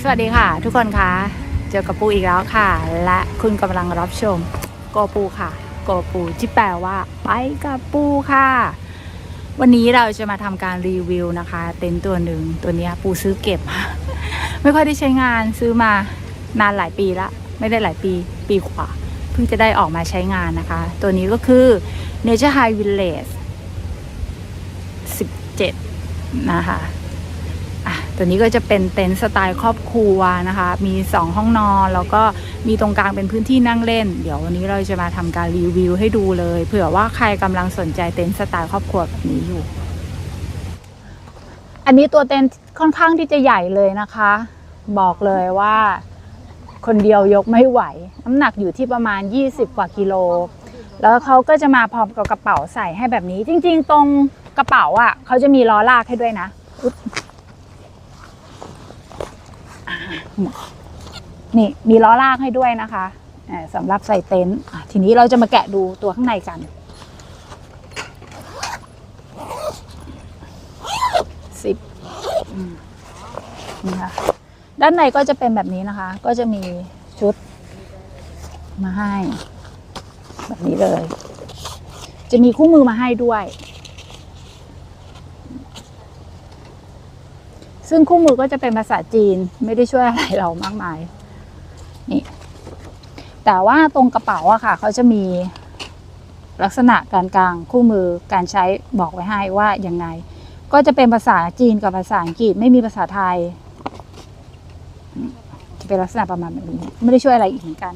สวัสดีค่ะ ทุกคนคะเจอกับปูอีกแล้วค่ะ และคุณกำลังรับชมโกปูค่ะ โกปูที่แปลว่า ไปกับปูค่ะ วันนี้เราจะมาทำการรีวิวนะคะ เต็นท์ตัวหนึ่งตัวนี้ปูซื้อเก็บ ไม่ค่อยได้ใช้งานซื้อมานานหลายปีละไม่ได้หลายปีปีกว่า เพิ่งจะได้ออกมาใช้งานนะคะ ตัวนี้ก็คือ Nature High Village 7 นะคะอะตัวนี้ก็จะเป็นเต็นท์สไตล์ครอบครัวนะคะ มี 2 ห้องนอน แล้วก็มีตรงกลางเป็นพื้นที่นั่งเล่น เดี๋ยววันนี้เราจะมาทำการรีวิวให้ดูเลย เผื่อว่าใครกำลังสนใจเต็นท์สไตล์ครอบครัวแบบนี้อยู่ อันนี้ตัวเต็นท์ค่อนข้างที่จะใหญ่เลยนะคะ บอกเลยว่าคนเดียวยกไม่ไหว น้ำหนักอยู่ที่ประมาณ 20 กว่ากิโล แล้วเขาก็จะมาพร้อมกับกระเป๋าใส่ให้แบบนี้ จริง ๆ ตรง กระเป๋าอะเขาจะมีล้อลากให้ด้วยนะนี่มีล้อลากให้ด้วยนะคะสำหรับใส่เต็นท์ทีนี้เราจะมาแกะดูตัวข้างในกัน สิบนี่ค่ะด้านในก็จะเป็นแบบนี้นะคะ ก็จะมีชุดมาให้ แบบนี้เลย จะมีคู่มือมาให้ด้วย ซึ่งคู่มือก็จะเป็นภาษาจีนไม่ได้ช่วยอะไรเรามากมายนี่แต่ว่าตรงกระเป๋าอะค่ะเขาจะมีลักษณะการกลางคู่มือการใช้บอกไว้ให้ว่ายังไง ก็จะเป็นภาษาจีนกับภาษาอังกฤษไม่มีภาษาไทยจะเป็นลักษณะประมาณแบบนี้ไม่ได้ช่วยอะไรอีกเหมือนกัน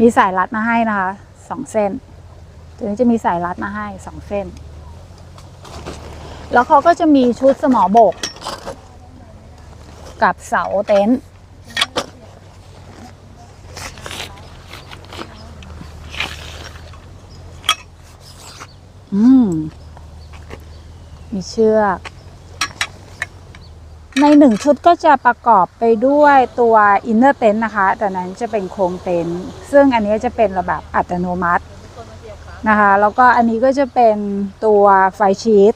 มีสายรัดมาให้นะคะสองเส้น ตัวนี้จะมีสายรัดมาให้สองเส้น แล้วเขาก็จะมีชุดสมอบก กับเสาเต็นท์อืม มีเชือก ในหนึ่งชุดก็จะประกอบไปด้วยตัวอินเนอร์เต็นท์นะคะ แต่นั้นจะเป็นโครงเต็นท์ซึ่งอันนี้จะเป็นระบบอัตโนมัตินะคะ แล้วก็อันนี้ก็จะเป็นตัวไฟชีต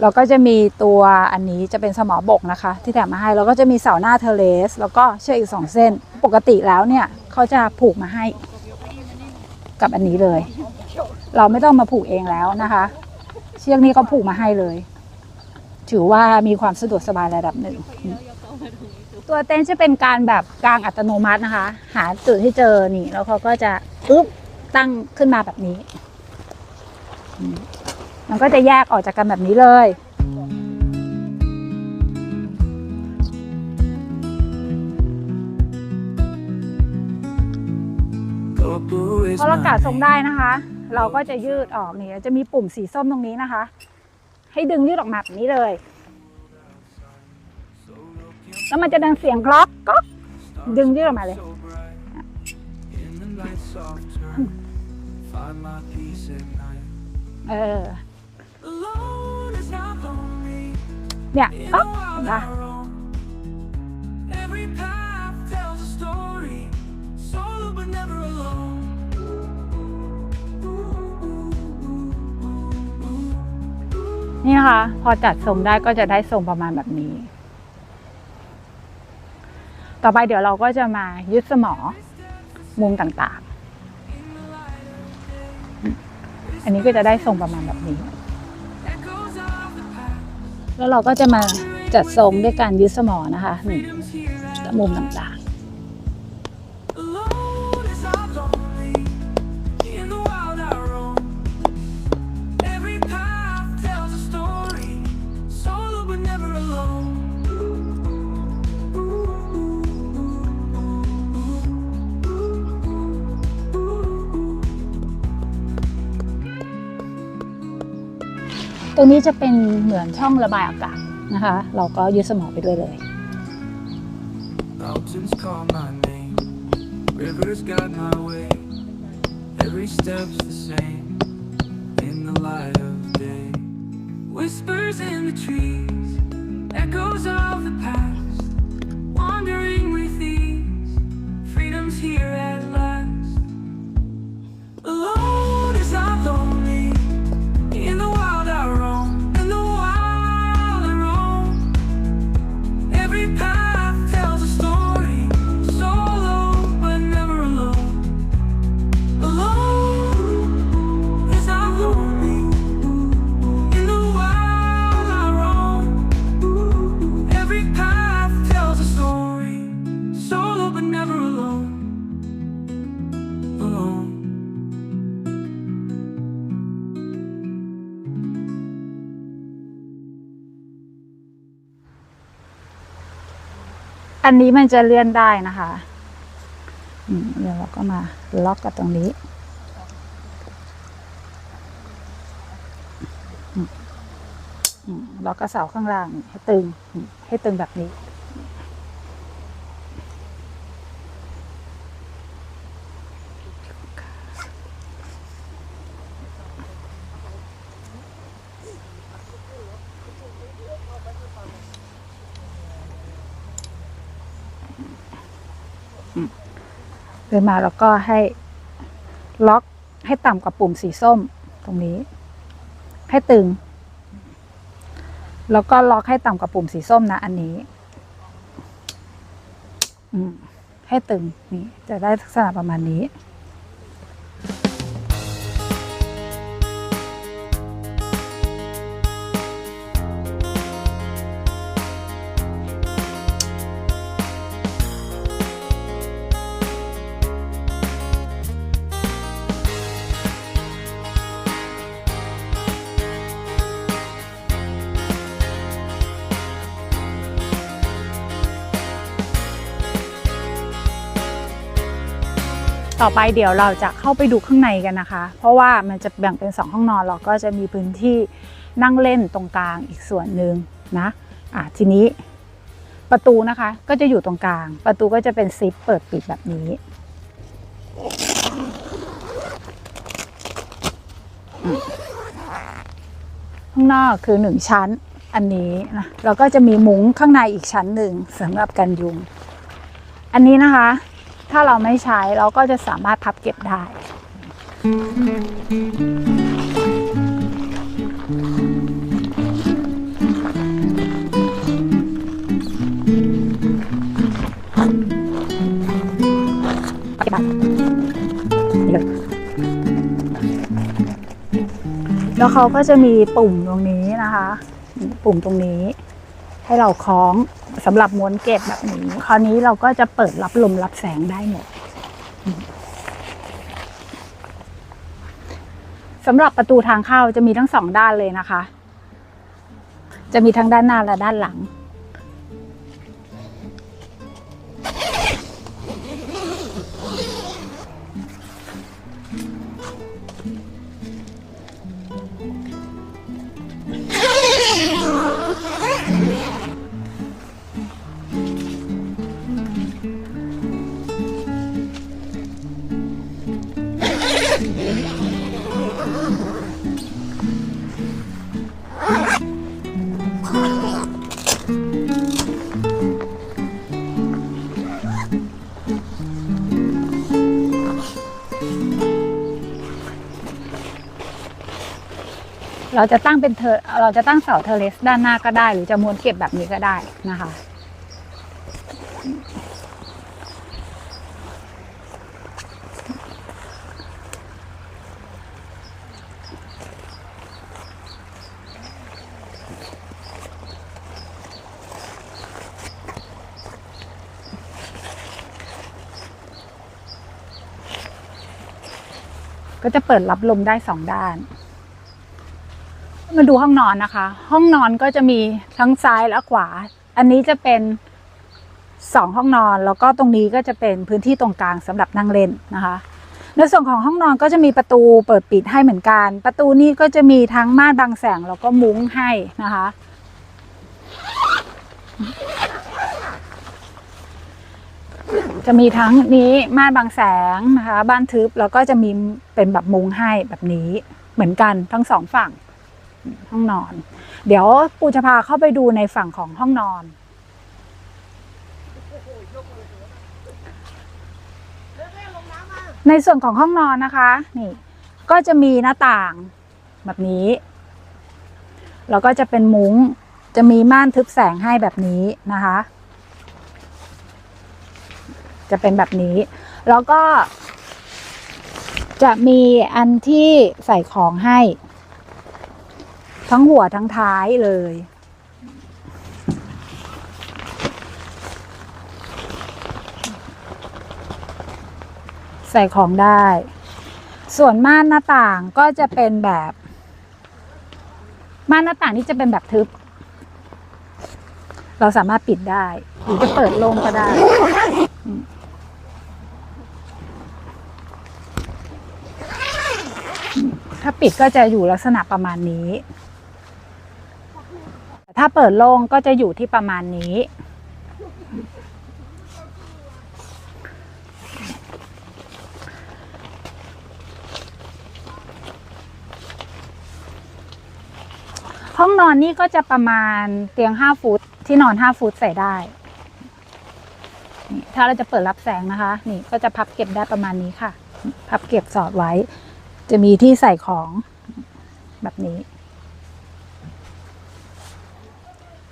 แล้วก็จะมีตัวอันนี้จะเป็นสมอบกนะคะ ที่แถมมาให้ แล้วก็จะมีเสาหน้าเทเลส แล้วก็เชือกอีกสองเส้น ปกติแล้วเนี่ยเขาจะผูกมาให้กับอันนี้เลย เราไม่ต้องมาผูกเองแล้วนะคะ เชือกนี้เขาผูกมาให้เลย ถือว่ามีความสะดวกสบายระดับหนึ่ง ตัวเต็นท์จะเป็นการแบบกลางอัตโนมัตินะคะ หาจุดที่เจอนี่ แล้วเขาก็จะอึ๊บตั้งขึ้นมาแบบนี้มมันก็จะแยกออกจากกันแบบนี้เลยพอเรากัดทรงได้นะคะ เราก็จะยืดออกนี่จะมีปุ่มสีส้มตรงนี้นะคะ ให้ดึงยืดออกมาแบบนี้เลย แล้วมันจะดังเสียงกล็อกก็ดึงยืดออกมาเลย เออ เนี่ยอ๊อกเห็นปะ นี่นะคะ พอจัดทรงได้ก็จะได้ทรงประมาณแบบนี้ ต่อไปเดี๋ยวเราก็จะมายึดสมอมุมต่างๆ อันนี้ก็จะได้ทรงประมาณแบบนี้ แล้วเราก็จะมาจัดทรงด้วยการยึดสมอนะคะนี่ freedom's here at มุมต่าง Alone รงนี้จะเป็นเหมือนช่องระบายอากาศนะคะ เราก็ยึดสมอไปด้วยเลย Mountains call my name, rivers guide my way. Every step's the same in the light of day. Whispers in the trees, echoes of the past. Wandering with ease, freedom's here at last. อันนี้มันจะเลื่อนได้นะคะเดี๋ยวเราก็มาล็อกกับตรงนี้ ล็อกกระเสาข้างล่างให้ตึง ให้ตึงแบบนี้ เดินมาแล้วก็ให้ล็อกให้ต่ำกว่าปุ่มสีส้มตรงนี้ ให้ตึง แล้วก็ล็อกให้ต่ำกว่าปุ่มสีส้มนะ อันนี้ให้ตึงนี่จะได้ลักษณะประมาณนี้ ต่อไปเดี๋ยวเราจะเข้าไปดูข้างในกันนะคะ เพราะว่ามันจะแบ่งเป็นสองห้องนอนเราก็จะมีพื้นที่นั่งเล่นตรงกลางอีกส่วนหนึ่งนะอะทีนี้ประตูนะคะก็จะอยู่ตรงกลาง ประตูก็จะเป็นซิปเปิดปิดแบบนี้ข้างนอกคือหนึ่งชั้นอันนี้นะแล้วก็จะมีมุ้งข้างในอีกชั้นหนึ่งสำหรับกันยุง อันนี้นะคะ ถ้าเราไม่ใช้เราก็จะสามารถพับเก็บได้แล้วเขาก็จะมีปุ่มตรงนี้นะคะ ปุ่มตรงนี้ให้เราคล้องำหรับม้วนเก็บแบบนี้ คราวนี้เราก็จะเปิดรับลมรับแสงได้หมดสำหรับประตูทางเข้าจะมีทั้งสองด้านเลยนะคะ จะมีทั้งด้านหน้าและด้านหลัง เราจะตั้งเป็นเทอเราจะตั้งเสาเทเลสด้านหน้าก็ได้ หรือจะม้วนเก็บแบบนี้ก็ได้นะคะ ก็จะเปิดรับลมได้สองด้าน มาดูห้องนอนนะคะ ห้องนอนก็จะมีทั้งซ้ายและขวา อันนี้จะเป็นสองห้องนอน แล้วก็ตรงนี้ก็จะเป็นพื้นที่ตรงกลางสำหรับนั่งเล่นนะคะ ในส่วนของห้องนอนก็จะมีประตูเปิดปิดให้เหมือนกัน ประตูนี้ก็จะมีทั้งม่านบังแสงแล้วก็มุ้งให้นะคะ จะมีทั้งนี้ม่านบางแสงนะคะ บ้านทึบแล้วก็จะมีเป็นแบบมุ้งให้แบบนี้เหมือนกันทั้งสองฝั่ง ห้องนอน เดี๋ยวปูจะพาเข้าไปดูในฝั่งของห้องนอน ในส่วนของห้องนอนนะคะนี่ก็จะมีหน้าต่างแบบนี้ แล้วก็จะเป็นมุง้งจะมีม่านทึบแสงให้แบบนี้นะคะ จะเป็นแบบนี้ แล้วก็จะมีอันที่ใส่ของให้ ทั้งหัวทั้งท้ายเลย ใส่ของได้ ส่วนม่านหน้าต่างก็จะเป็นแบบ ม่านหน้าต่างนี่จะเป็นแบบทึบ เราสามารถปิดได้หรือจะเปิดโล่งก็ได้ถ้าปิดก็จะอยู่ลักษณะประมาณนี้ ถ้าเปิดโล่งก็จะอยู่ที่ประมาณนี้ ห้องนอนนี่ก็จะประมาณเตียงห้าฟุตที่นอนห้าฟุตใส่ได้ ถ้าเราจะเปิดรับแสงนะคะ นี่ก็จะพับเก็บได้ประมาณนี้ค่ะ พับเก็บสอดไว้ จะมีที่ใส่ของแบบนี้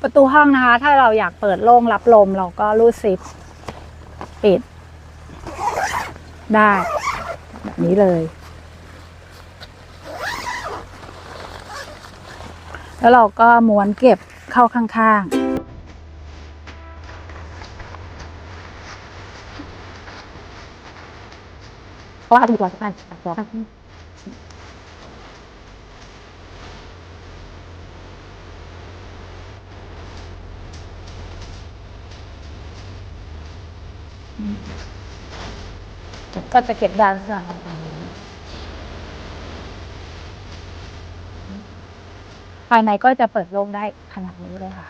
ประตูห้องนะคะ ถ้าเราอยากเปิดโล่งรับลม เราก็รูดซิป ปิด ได้ แบบนี้เลย แล้วเราก็ม้วนเก็บเข้าข้างเพราะว่าเอาตัวสำคัญตัวสำคั ก็จะเก็บด้านซ้ายภายในก็จะเปิดโล่งได้ขนาดนี้เลยค่ะ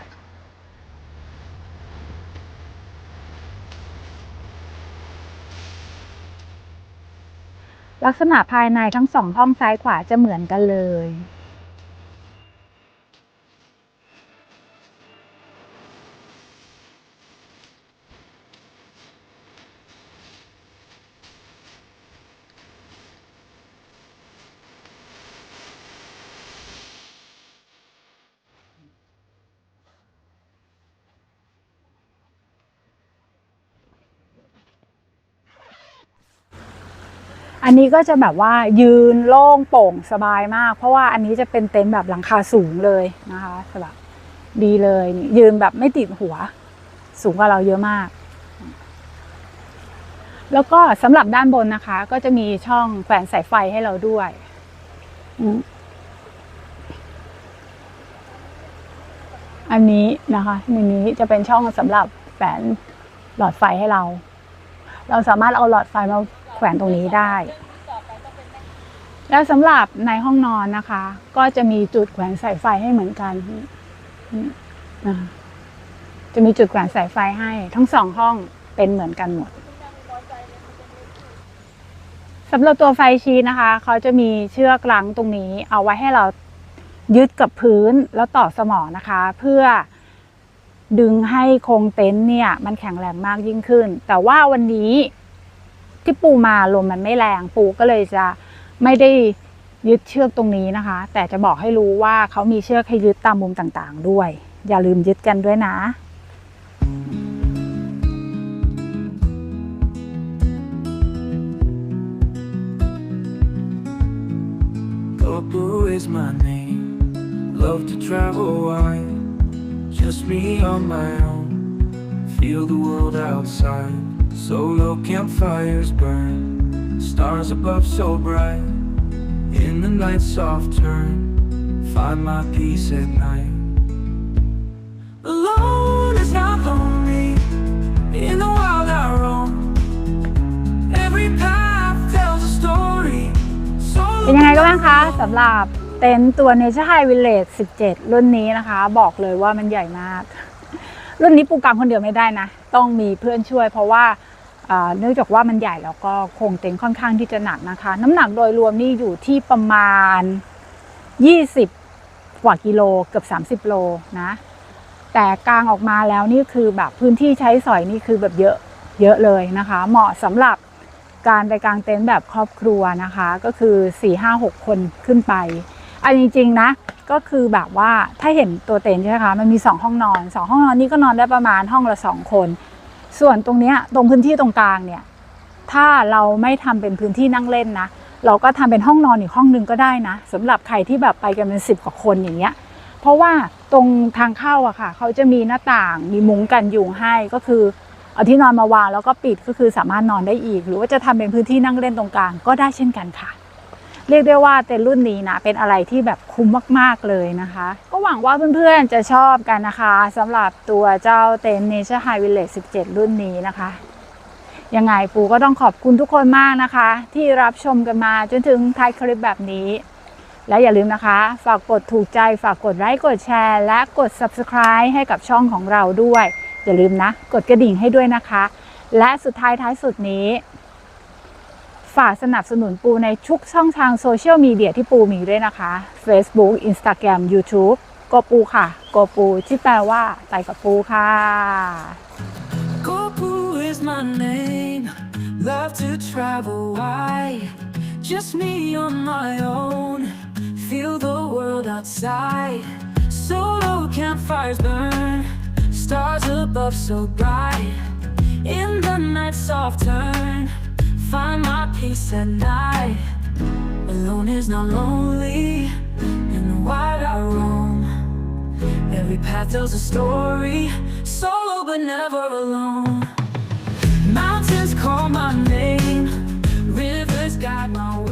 ลักษณะภายในทั้งสองห้องซ้ายขวาจะเหมือนกันเลย อันนี้ก็จะแบบว่ายืนโล่งโป่งสบายมาก เพราะว่าอันนี้จะเป็นเต็นท์แบบหลังคาสูงเลยนะคะแบบดีเลยนี่ยืนแบบไม่ติดหัว สูงกว่าเราเยอะมาก แล้วก็สำหรับด้านบนนะคะ ก็จะมีช่องแขวนสายไฟให้เราด้วยอันนี้นะคะในนี้จะเป็นช่องสำหรับแขวนหลอดไฟให้เรา เราสามารถเอาหลอดไฟมา แขวนตรงนี้ได้ แล้วสำหรับในห้องนอนนะคะ ก็จะมีจุดแขวนสายไฟให้เหมือนกันจะมีจุดแขวนสายไฟให้ ทั้งสองห้องเป็นเหมือนกันหมดสำหรับตัวไฟชีนะคะ เขาจะมีเชือกลังตรงนี้ เอาไว้ให้เรายึดกับพื้นแล้วต่อสมอนะคะ เพื่อดึงให้โครงเต็นท์เนี่ย มันแข็งแรงมากยิ่งขึ้น แต่ว่าวันนี้ ที่ปูมาลมมันไม่แรงปูก็เลยจะไม่ได้ยึดเชือกตรงนี้นะคะ แต่จะบอกให้รู้ว่าเขามีเชือกให้ยึดตามมุมต่างๆ ด้วย อย่าลืมยึดกันด้วยนะ Just me on my own. Feel the world outside. Solo campfires burn. Stars above so bright. In the night's soft turn. Find my peace at night. Alone is not lonely. In the wild I roam. Every path tells a story. เป็นยังไงก็บ้างคะสำหรับเต็นท์ตัว Nature High Village 17 รุ่นนี้นะคะ บอกเลยว่ามันใหญ่มาก รุ่นนี้ปูกรรมคนเดียวไม่ได้นะ ต้องมีเพื่อนช่วยเพราะว่าอ่า เนื่องจากว่ามันใหญ่แล้วก็โครงเต็นท์ค่อนข้างที่จะหนักนะคะ น้ำหนักโดยรวมนี่อยู่ที่ประมาณ 20 กว่ากิโลเกือบ 30 โลนะ แต่กลางออกมาแล้วนี่คือแบบพื้นที่ใช้สอยนี่คือแบบเยอะเยอะเลยนะคะ เหมาะสำหรับการไปกางเต็นท์แบบครอบครัวนะคะ ก็คือ 4 5 6 คนขึ้นไป อันจริงๆนะก็คือแบบว่าถ้าเห็นตัวเต็นท์ใช่ไหมคะมันมี 2 ห้องนอน 2 ห้องนอนนี่ก็นอนได้ประมาณห้องละ 2 คน ส่วนตรงเนี้ยตรงพื้นที่ตรงกลางเนี่ย ถ้าเราไม่ทำเป็นพื้นที่นั่งเล่นนะ เราก็ทำเป็นห้องนอนอีกห้องหนึงก็ได้นะสำหรับใครที่แบบไปกันเป็นสิบกว่าคนอย่างเงี้ย เพราะว่าตรงทางเข้าอะค่ะเขาจะมีหน้าต่างมีมุ้งกันยุงให้ก็คือเอาที่นอนมาวางแล้วก็ปิดก็คือสามารถนอนได้อีก หรือว่าจะทำเป็นพื้นที่นั่งเล่นตรงกลางก็ได้เช่นกันค่ะ เรียกได้ว่าเต็นท์รุ่นนี้นะเป็นอะไรที่แบบคุ้มมากๆเลยนะคะ ก็หวังว่าเพื่อนๆจะชอบกันนะคะสำหรับตัวเจ้าเต็นท์ Nature High Village 17 รุ่นนี้นะคะยังไงปูก็ต้องขอบคุณทุกคนมากนะคะ ที่รับชมกันมาจนถึงท้ายคลิปแบบนี้ และอย่าลืมนะคะ ฝากกดถูกใจฝากกดไลค์กดแชร์ และกด subscribe ให้กับช่องของเราด้วย อย่าลืมนะ กดกระดิ่งให้ด้วยนะคะ และสุดท้ายท้ายสุดนี้ ฝากสนับสนุนปูในทุกช่องทางโซเชียลมีเดียที่ปูมีด้วยนะคะ Facebook Instagram YouTube โกปูค่ะ โกปูที่แปลว่าไปกับปูค่ะ Gopu is my name. Love to travel wide. Just me on my own. Feel the world outside. Solo campfires burn. Stars above so bright. In the night, soft turn. find my peace at night. Alone is not lonely, and wide I roam. Every path tells a story, solo but never alone. Mountains call my name, rivers guide my way.